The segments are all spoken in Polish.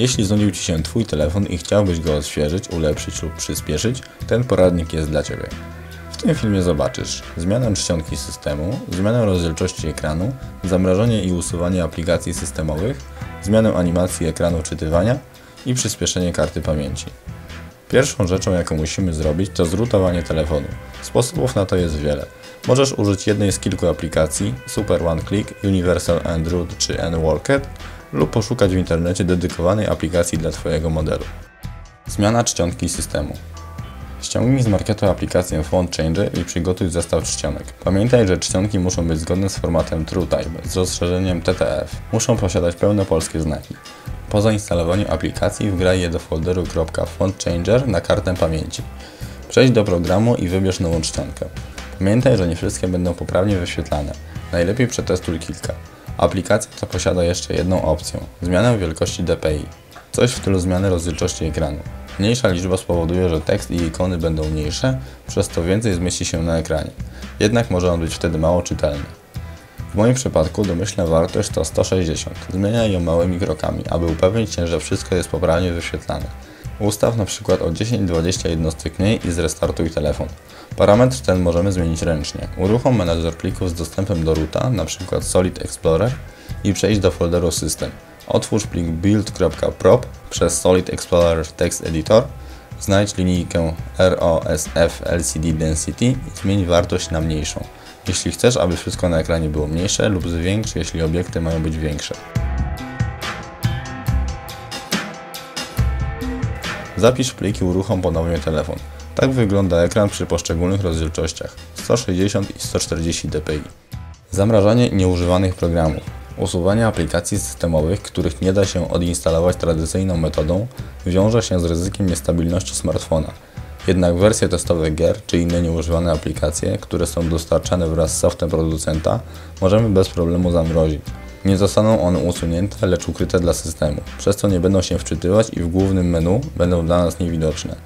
Jeśli znudził Ci się Twój telefon i chciałbyś go odświeżyć, ulepszyć lub przyspieszyć, ten poradnik jest dla Ciebie. W tym filmie zobaczysz zmianę czcionki systemu, zmianę rozdzielczości ekranu, zamrażanie i usuwanie aplikacji systemowych, zmianę animacji ekranu czytywania i przyspieszenie karty pamięci. Pierwszą rzeczą, jaką musimy zrobić, to zrutowanie telefonu. Sposobów na to jest wiele. Możesz użyć jednej z kilku aplikacji Super One Click, Universal Android czy NWorked lub poszukać w internecie dedykowanej aplikacji dla Twojego modelu. Zmiana czcionki systemu. Ściągnij z marketu aplikację Font Changer i przygotuj zestaw czcionek. Pamiętaj, że czcionki muszą być zgodne z formatem TrueType z rozszerzeniem TTF. Muszą posiadać pełne polskie znaki. Po zainstalowaniu aplikacji wgraj je do folderu .fontchanger na kartę pamięci. Przejdź do programu i wybierz nową czcionkę. Pamiętaj, że nie wszystkie będą poprawnie wyświetlane. Najlepiej przetestuj kilka. Aplikacja ta posiada jeszcze jedną opcję – zmianę wielkości DPI. Coś w stylu zmiany rozdzielczości ekranu. Mniejsza liczba spowoduje, że tekst i ikony będą mniejsze, przez to więcej zmieści się na ekranie. Jednak może on być wtedy mało czytelny. W moim przypadku domyślna wartość to 160. Zmieniaj ją małymi krokami, aby upewnić się, że wszystko jest poprawnie wyświetlane. Ustaw na przykład o 10-20 jednostek mniej i zrestartuj telefon. Parametr ten możemy zmienić ręcznie. Uruchom menadżer plików z dostępem do roota, np. Solid Explorer i przejdź do folderu System. Otwórz plik build.prop przez Solid Explorer Text Editor, znajdź linijkę ROSF LCD Density i zmień wartość na mniejszą. Jeśli chcesz, aby wszystko na ekranie było mniejsze lub zwiększ, jeśli obiekty mają być większe. Zapisz pliki, uruchom ponownie telefon. Tak wygląda ekran przy poszczególnych rozdzielczościach 160 i 140 dpi. Zamrażanie nieużywanych programów. Usuwanie aplikacji systemowych, których nie da się odinstalować tradycyjną metodą, wiąże się z ryzykiem niestabilności smartfona. Jednak wersje testowe gier czy inne nieużywane aplikacje, które są dostarczane wraz z softem producenta, możemy bez problemu zamrozić. Nie zostaną one usunięte, lecz ukryte dla systemu, przez co nie będą się wczytywać i w głównym menu będą dla nas niewidoczne.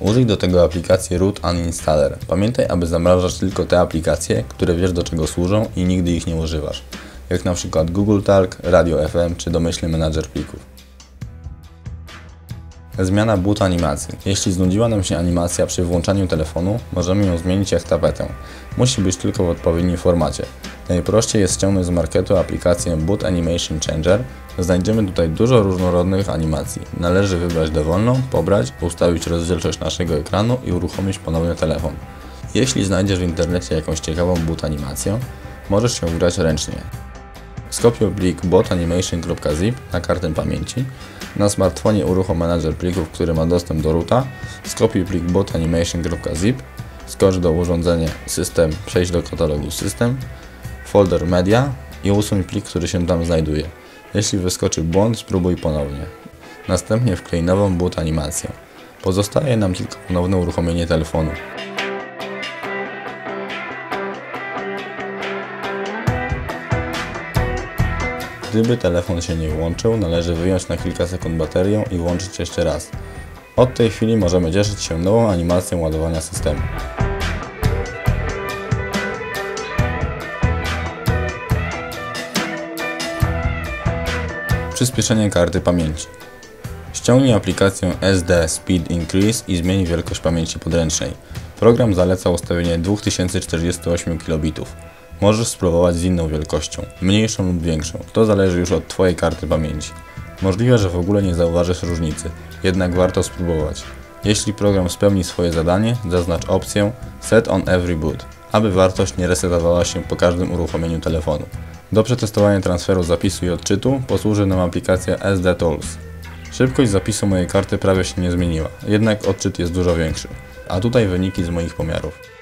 Użyj do tego aplikacji Root Uninstaller. Pamiętaj, aby zamrażać tylko te aplikacje, które wiesz do czego służą i nigdy ich nie używasz, jak na przykład Google Talk, Radio FM czy domyślny menadżer plików. Zmiana boot animacji. Jeśli znudziła nam się animacja przy włączaniu telefonu, możemy ją zmienić jak tapetę. Musi być tylko w odpowiednim formacie. Najprościej jest ściągnąć z marketu aplikację Boot Animation Changer. Znajdziemy tutaj dużo różnorodnych animacji. Należy wybrać dowolną, pobrać, ustawić rozdzielczość naszego ekranu i uruchomić ponownie telefon. Jeśli znajdziesz w internecie jakąś ciekawą boot animację, możesz ją grać ręcznie. Skopiuj plik botanimation.zip na kartę pamięci. Na smartfonie uruchom menadżer plików, który ma dostęp do roota. Skopiuj plik botanimation.zip. Skocz do urządzenia System, przejdź do katalogu System, folder Media i usuń plik, który się tam znajduje. Jeśli wyskoczy błąd, spróbuj ponownie. Następnie wklej nową boot animację. Pozostaje nam tylko ponowne uruchomienie telefonu. Gdyby telefon się nie włączył, należy wyjąć na kilka sekund baterię i włączyć jeszcze raz. Od tej chwili możemy cieszyć się nową animacją ładowania systemu. Przyspieszenie karty pamięci. Ściągnij aplikację SD Speed Increase i zmień wielkość pamięci podręcznej. Program zaleca ustawienie 2048 kilobitów. Możesz spróbować z inną wielkością, mniejszą lub większą, to zależy już od Twojej karty pamięci. Możliwe, że w ogóle nie zauważysz różnicy, jednak warto spróbować. Jeśli program spełni swoje zadanie, zaznacz opcję Set on Every Boot, aby wartość nie resetowała się po każdym uruchomieniu telefonu. Do przetestowania transferu zapisu i odczytu posłuży nam aplikacja SD Tools. Szybkość zapisu mojej karty prawie się nie zmieniła, jednak odczyt jest dużo większy. A tutaj wyniki z moich pomiarów.